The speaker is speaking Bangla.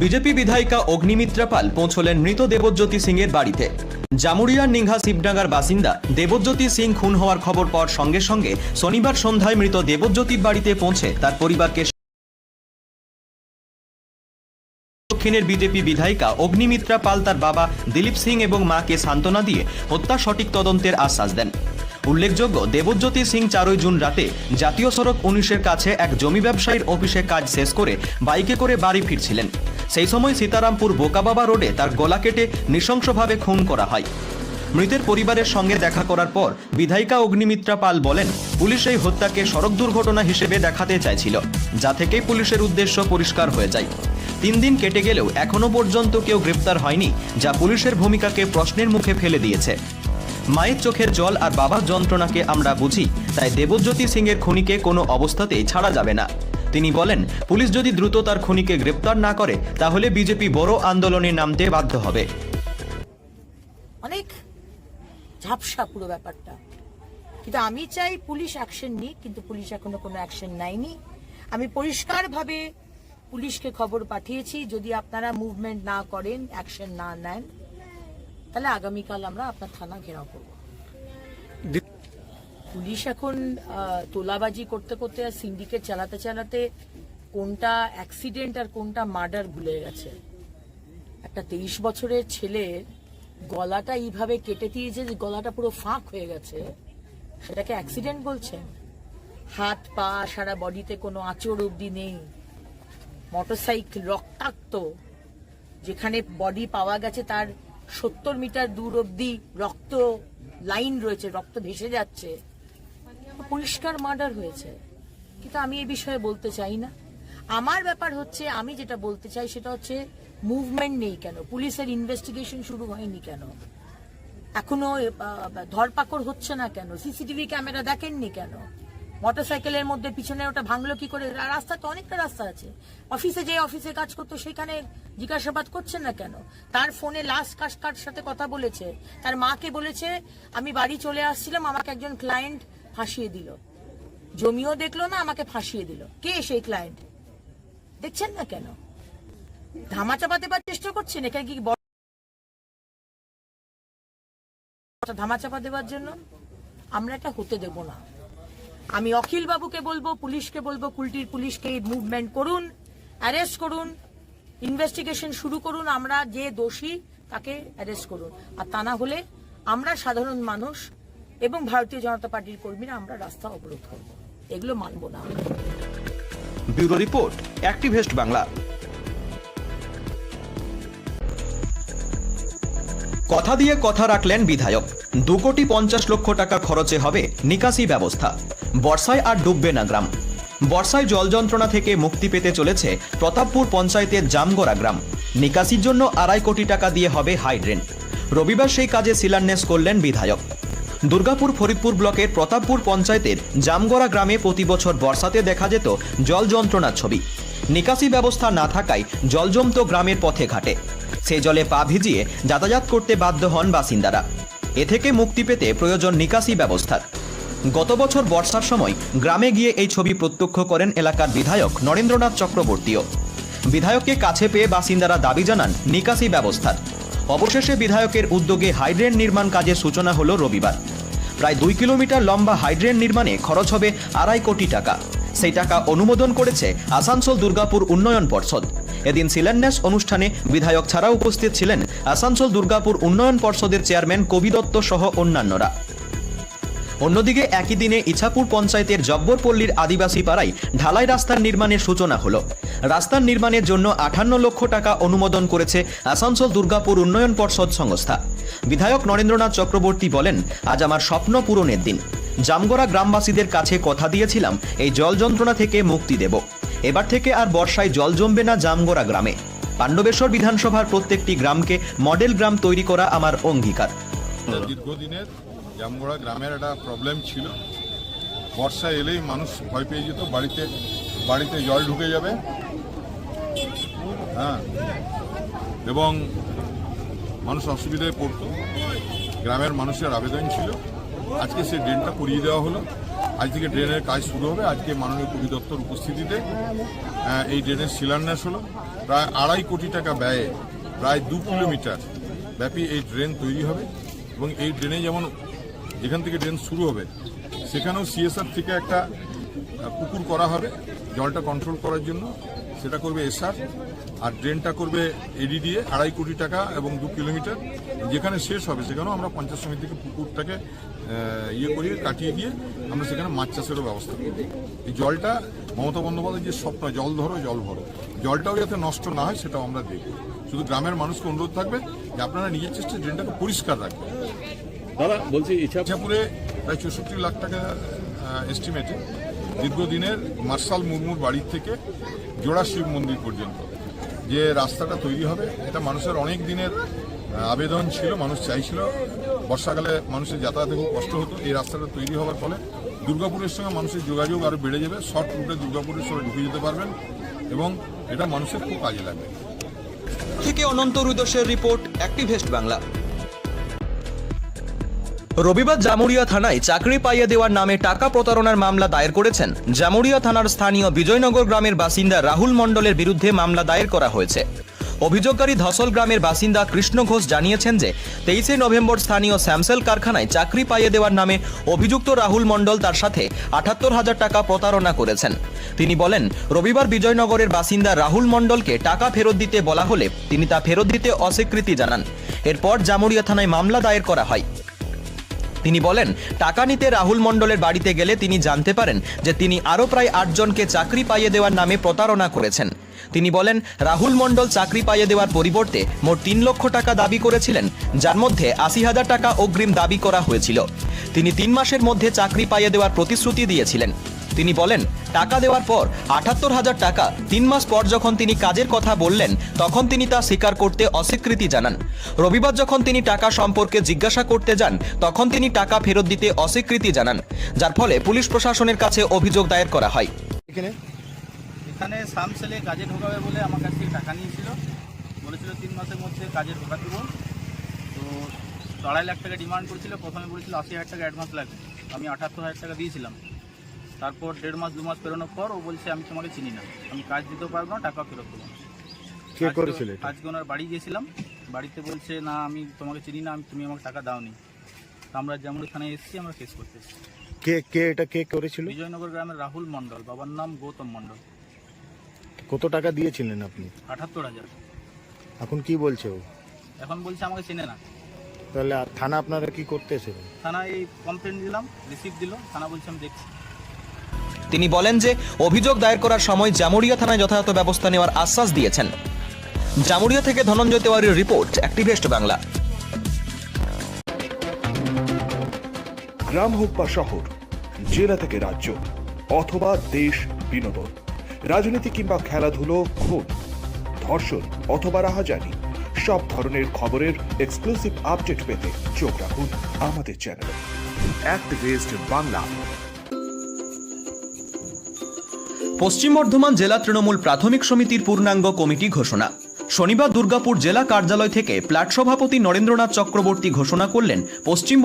বিজেপি বিধায়িকা অগ্নিমিত্রা পাল পৌঁছলেন মৃত দেবজ্যোতি সিং এর বাড়িতে। জামুরিয়ার নিংহা শিবডাঙ্গার বাসিন্দা দেবজ্যোতি সিং খুন হওয়ার খবর পাওয়ার সঙ্গে সঙ্গে শনিবার সন্ধ্যায় মৃত দেবজ্যোতির বাড়িতে পৌঁছে তার পরিবারকে দক্ষিণের বিজেপি বিধায়িকা অগ্নিমিত্রা পাল তার বাবা দিলীপ সিং এবং মাকে সান্ত্বনা দিয়ে হত্যা সঠিক তদন্তের আশ্বাস দেন। উল্লেখযোগ্য, দেবজ্যোতি সিং চারই জুন রাতে জাতীয় সড়ক উনিশের কাছে এক জমি ব্যবসায়ীর অফিসে কাজ শেষ করে বাইকে করে বাড়ি ফিরছিলেন। সেই সময় সীতারামপুর বোকাবাবা রোডে তার গলা কেটে নৃশংসভাবে খুন করা হয়। মৃতের পরিবারের সঙ্গে দেখা করার পর বিধায়িকা অগ্নিমিত্রা পাল বলেন পুলিশ এই হত্যাকে সড়ক দুর্ঘটনা হিসেবে দেখাতে চাইছিল, যা থেকেই পুলিশের উদ্দেশ্য পরিষ্কার হয়ে যায়। তিন দিন কেটে গেলেও এখনও পর্যন্ত কেউ গ্রেপ্তার হয়নি, যা পুলিশের ভূমিকাকে প্রশ্নের মুখে ফেলে দিয়েছে। মায়ের চোখের জল আর বাবার যন্ত্রণাকে আমরা বুঝি, তাই দেবজ্যোতি সিং এর খুনিকে কোনো অবস্থাতেই ছাড়া যাবে না। তিনি বলেন, পুলিশ যদি দ্রুত তার খুনিকে গ্রেপ্তার না করে, তাহলে বিজেপি বড় আন্দোলনে নামতে বাধ্য হবে। অনেক ঝাপসা পুরো ব্যাপারটা। কিন্তু আমি চাই পুলিশ অ্যাকশন নিক কিন্তু পুলিশ এখনও কোনো অ্যাকশন নেয়নি। আমি পরিষ্কারভাবে পুলিশকে খবর পাঠিয়েছি যদি আপনারা মুভমেন্ট না করেন অ্যাকশন না নেন তাহলে আগামীকাল আমরা আপনার থানা ঘেরাও করব। পুলিশ এখন তোলাবাজি করতে করতে আর সিন্ডিকেট চালাতে চালাতে কোনটা অ্যাক্সিডেন্ট আর কোনটা মার্ডার ভুলে গেছে। একটা তেইশ বছরের ছেলের গলাটা এইভাবে কেটে দিয়েছে যে গলাটা পুরো ফাঁক হয়ে গেছে। সেটাকে অ্যাক্সিডেন্ট বলছেন হাত, পা সারা বডিতে কোনো আঁচড় অবধি নেই। মোটরসাইকেল রক্তাক্ত। যেখানে বডি পাওয়া গেছে তার সত্তর মিটার দূর অবধি রক্ত লাইন রয়েছে, রক্ত ভেসে যাচ্ছে। পরিষ্কার মার্ডার হয়েছে। কিন্তু আমি এই বিষয়ে বলতে চাই না। আমার ব্যাপার হচ্ছে, আমি যেটা বলতে চাই সেটা হচ্ছে মুভমেন্ট নেই কেন? পুলিশের ইনভেস্টিগেশন শুরু হয়নি কেন? এখনও ধরপাকড় হচ্ছে না কেন? সিসিটিভি ক্যামেরা দেখেননি কেন? মোটরসাইকেলের মধ্যে পিছনে ওটা ভাঙলো কি করে? রাস্তা তো অনেকটা রাস্তা আছে। অফিসে যে অফিসে কাজ করতো সেখানে জিজ্ঞাসাবাদ করছেন না কেন? তার ফোনে লাস্ট কাজ কার সাথে কথা বলেছে? তার মাকে বলেছে, আমি বাড়ি চলে আসছিলাম, আমাকে একজন ক্লায়েন্ট ফাঁসিয়ে দিল। জমিও দেখল না, আমাকে ফাঁসিয়ে দিল। কে সেই ক্লায়েন্ট দেখছেন না কেন? ধামা চাপাতে পার চেষ্টা করছেন? এখানে কি বড় ধামা চাপা দেওয়ার জন্য আমরা এটা হতে দেব না। আমি অখিল বাবুকে বলব, পুলিশকে বলব, কুলটির পুলিশকে মুভমেন্ট করুন অ্যারেস্ট করুন ইনভেস্টিগেশন শুরু করুন, আমরা যে দোষী তাকে অ্যারেস্ট করুন। আর তা না হলে আমরা সাধারণ মানুষ এবং ভারতীয় জনতা পার্টির কর্মীরা আমরা রাস্তা অবরোধ করব। এগুলো মানব না। ব্যুরো রিপোর্ট অ্যাক্টিভেস্ট বাংলা কথা দিয়ে কথা রাখলেন বিধায়ক। দু কোটি পঞ্চাশ লক্ষ টাকা খরচে হবে নিকাশি ব্যবস্থা। বর্ষায় আর ডুববে না গ্রাম। বর্ষায় জল যন্ত্রণা থেকে মুক্তি পেতে চলেছে প্রতাপপুর পঞ্চায়েতের জামগড়া গ্রাম। নিকাশির জন্য আড়াই কোটি টাকা দিয়ে হবে হাইড্রেন। রবিবার সেই কাজে শিলান্যাস করলেন বিধায়ক। দুর্গাপুর ফরিদপুর ব্লকের প্রতাপপুর পঞ্চায়েতের জামগড়া গ্রামে প্রতি বছর বর্ষাতে দেখা যেত জল যন্ত্রণার ছবি। নিকাশি ব্যবস্থা না থাকায় জল জমত গ্রামের পথে ঘাটে। সে জলে পা ভিজিয়ে যাতায়াত করতে বাধ্য হন বাসিন্দারা। এ থেকে মুক্তি পেতে প্রয়োজন নিকাশি ব্যবস্থার। গত বছর বর্ষার সময় গ্রামে গিয়ে এই ছবি প্রত্যক্ষ করেন এলাকার বিধায়ক নরেন্দ্রনাথ চক্রবর্তীও। বিধায়ককে কাছে পেয়ে বাসিন্দারা দাবি জানান নিকাশি ব্যবস্থার। অবশেষে বিধায়কের উদ্যোগে হাইড্রেন নির্মাণ কাজের সূচনা হলো রবিবার। প্রায় দুই কিলোমিটার লম্বা হাইড্রেন নির্মাণে খরচ হবে আড়াই কোটি টাকা। সেই টাকা অনুমোদন করেছে আসানসোল দুর্গাপুর উন্নয়ন পর্ষদ। এদিন শিলান্যাস অনুষ্ঠানে বিধায়ক ছাড়া উপস্থিত ছিলেন আসানসোল দুর্গাপুর উন্নয়ন পর্ষদের চেয়ারম্যান কবি দত্ত সহ অন্যান্যরা। অন্যদিকে একই দিনে ইছাপুর পঞ্চায়েতের জব্বরপল্লীর আদিবাসী পাড়ায় ঢালাই রাস্তার নির্মাণের সূচনা হলো। রাস্তার নির্মাণের জন্য আঠান্ন লক্ষ টাকা অনুমোদন করেছে আসানসোল দুর্গাপুর উন্নয়ন পর্ষদ সংস্থা। বিধায়ক নরেন্দ্রনাথ চক্রবর্তী বলেন, আজ আমার স্বপ্ন পূরণের দিন। জামগড়া গ্রামবাসীদের কাছে কথা দিয়েছিলাম, এই জল যন্ত্রণা থেকে মুক্তি দেব। এবার থেকে আর বর্ষায় জল জমবে না জামগড়া গ্রামে। পাণ্ডবেশ্বর বিধানসভার প্রত্যেকটি গ্রামকে মডেল গ্রাম তৈরি করা আমার অঙ্গীকার। দীর্ঘদিনের জামগড়া গ্রামের একটা প্রবলেম ছিল। বর্ষা এলেই মানুষ ভয় পেয়ে যেত, বাড়িতে বাড়িতে জল ঢুকে যাবে। হ্যাঁ। এবং মানুষ অসুবিধায় পড়তো। গ্রামের মানুষের আবেদন ছিল। আজকে সেই ড্রেনটা করিয়ে দেওয়া হলো। আজ থেকে ড্রেনের কাজ শুরু হবে। আজকে মাননীয় কবি দপ্তর উপস্থিতিতে এই ড্রেনের শিলান্যাস হলো। প্রায় আড়াই কোটি টাকা ব্যয়ে, প্রায় দু কিলোমিটার ব্যাপী এই ড্রেন তৈরি হবে এবং এই ড্রেনে যেমন যেখান থেকে ড্রেন শুরু হবে, সেখানেও সিএসআর থেকে একটা পুকুর করা হবে জলটা কন্ট্রোল করার জন্য। সেটা করবে এসআর আর ড্রেনটা করবে এডিডিএ, আড়াই কোটি টাকা এবং দু কিলোমিটার। যেখানে শেষ হবে, সেখানেও আমরা পঞ্চায়েত সমিতি থেকে পুকুরটাকে ইয়ে করিয়ে কাটিয়ে দিয়ে আমরা সেখানে মাছ চাষেরও ব্যবস্থা করি। এই জলটা মমতা বন্দ্যোপাধ্যায়ের যে স্বপ্ন জল ধরো জল ভরো। জলটাও যাতে নষ্ট না হয় সেটাও আমরা দেখব শুধু গ্রামের মানুষকে অনুরোধ থাকবে যে আপনারা নিজের চেষ্টা ড্রেনটাকে পরিষ্কার রাখবেন। দাদা বলছি ইচ্ছাপুরে প্রায় চৌষট্টি লাখ টাকা এস্টিমেটে দীর্ঘদিনের মার্শাল মুর্মুর বাড়ির থেকে জোড়া শিব মন্দির পর্যন্ত। যে রাস্তাটা তৈরি হবে এটা মানুষের অনেক দিনের আবেদন ছিল মানুষ চাইছিল। বর্ষাকালে মানুষের যাতায়াতে খুব কষ্ট হতো, এই রাস্তাটা তৈরি হওয়ার ফলে দুর্গাপুরের সঙ্গে মানুষের যোগাযোগ আরও বেড়ে যাবে। শর্ট রুটে দুর্গাপুরের সঙ্গে ঢুকে যেতে পারবেন এবং এটা মানুষের খুব কাজে লাগবে। থেকে অনন্ত রুদোষের রিপোর্ট, অ্যাক্টিভেস্ট বাংলা। রবিবার জামুরিয়া থানায় চাকরি পাইয়ে দেওয়ার নামে টাকা প্রতারণার মামলা দায়ের করেছেন জামুরিয়া থানার স্থানীয় বিজয়নগর গ্রামের বাসিন্দা রাহুল মণ্ডলের বিরুদ্ধে মামলা দায়ের করা হয়েছে। অভিযোগকারী ধসল গ্রামের বাসিন্দা কৃষ্ণ ঘোষ জানিয়েছেন যে তেইশে নভেম্বর স্থানীয় স্যামসেল কারখানায় চাকরি পাইয়ে দেওয়ার নামে অভিযুক্ত রাহুল মণ্ডল তার সাথে আটাত্তর হাজার টাকা প্রতারণা করেছেন। তিনি বলেন, রবিবার বিজয়নগরের বাসিন্দা রাহুল মণ্ডলকে টাকা ফেরত দিতে বলা হলে তিনি তা ফেরত দিতে অস্বীকৃতি জানান। এরপর জামুরিয়া থানায় মামলা দায়ের করা হয়। তিনি বলেন, টাকা নিতে রাহুল মণ্ডলের বাড়িতে গেলে তিনি জানতে পারেন যে তিনি আরও প্রায় আটজনকে চাকরি পাইয়ে দেওয়ার নামে প্রতারণা করেছেন। তিনি বলেন, রাহুল মণ্ডল চাকরি পাইয়ে দেওয়ার পরিবর্তে মোট তিন লক্ষ টাকা দাবি করেছিলেন, যার মধ্যে আশি হাজার টাকা অগ্রিম দাবি করা হয়েছিল। তিনি তিন মাসের মধ্যে চাকরি পাইয়ে দেওয়ার প্রতিশ্রুতি দিয়েছিলেন। তিনি বলেন টাকা দেওয়ার পর আটাত্তর হাজার টাকা তিন মাস পর যখন তিনি কাজের কথা বললেন তখন তিনি তা স্বীকার করতে অস্বীকৃতি জানান। রবিবার যখন তিনি টাকা সম্পর্কে জিজ্ঞাসা করতে যান তখন তিনি টাকা ফেরত দিতে অস্বীকৃতি জানান যার ফলে পুলিশ প্রশাসনের কাছে অভিযোগ দায়ের করা হয়। এখানে? এখানে সামসেলে কাজে ঢোকাবে বলে আমার কাছ থেকে টাকা নিয়েছিল। বলেছিল তিন মাসের মধ্যে কাজে ঢোকা দেবো। তো তো আড়াই লাখ টাকা ডিমান্ড করেছিল। প্রথমে বলেছিল আশি হাজার টাকা অ্যাডভান্স লাগবে। আমি আঠাত্তর হাজার টাকা দিয়েছিলাম। তারপর দেড় মাস দু মাস পেরোনোর পর ও বলছে আমি তোমাকে চিনি না। আমি কাজ দিতেও পারব না টাকা ফেরত দেবো না। কে আজকে- করেছিল এটা? আজকে ওনার বাড়ি গিয়েছিলাম। বাড়িতে বলছে না আমি তোমাকে চিনি না আমি তুমি আমাকে টাকা দাওনি। তো আমরা যেমন থানায় এসেছি আমরা কেস করতে এসেছি। কে কে এটা কে করেছিল? বিজয়নগর গ্রামের রাহুল মণ্ডল বাবার নাম গৌতম মণ্ডল। কত টাকা দিয়েছিলেন আপনি? আঠাত্তর হাজার। এখন কি বলছে ও? এখন বলছে আমাকে চেনে না। তাহলে আর থানা আপনারা কি করতে এসেছেন? থানায় এই কমপ্লেন দিলাম রিসিভ দিল থানা বলছে আমি দেখছি। তিনি বলেন যে, অভিযোগ দায়ের করার সময় জামুরিয়া থানায় যথাযথ ব্যবস্থা নেওয়ার আশ্বাস দিয়েছেন। জামুরিয়া থেকে ধনঞ্জয় তেওয়ারির রিপোর্ট, অ্যাক্টিভেস্ট বাংলা। গ্রাম হোক বা শহর, জেলা থেকে রাজ্য, অথবা দেশ, বিনোদন, রাজনীতি কিংবা খেলাধুলো, খুন, ধর্ষণ অথবা রাহাজানি, সব ধরনের খবরের এক্সক্লুসিভ আপডেট পেতে চোখ রাখুন আমাদের চ্যানেলে অ্যাক্টিভিস্ট বাংলা। পশ্চিম বর্ধমান জেলা তৃণমূল প্রাথমিক সমিতির পূর্ণাঙ্গ কমিটি ঘোষণা। শনিবার দুর্গাপুর জেলা কার্যালয় থেকে প্ল্যাট সভাপতি নরেন্দ্রনাথ চক্রবর্তী ঘোষণা করলেন, পশ্চিম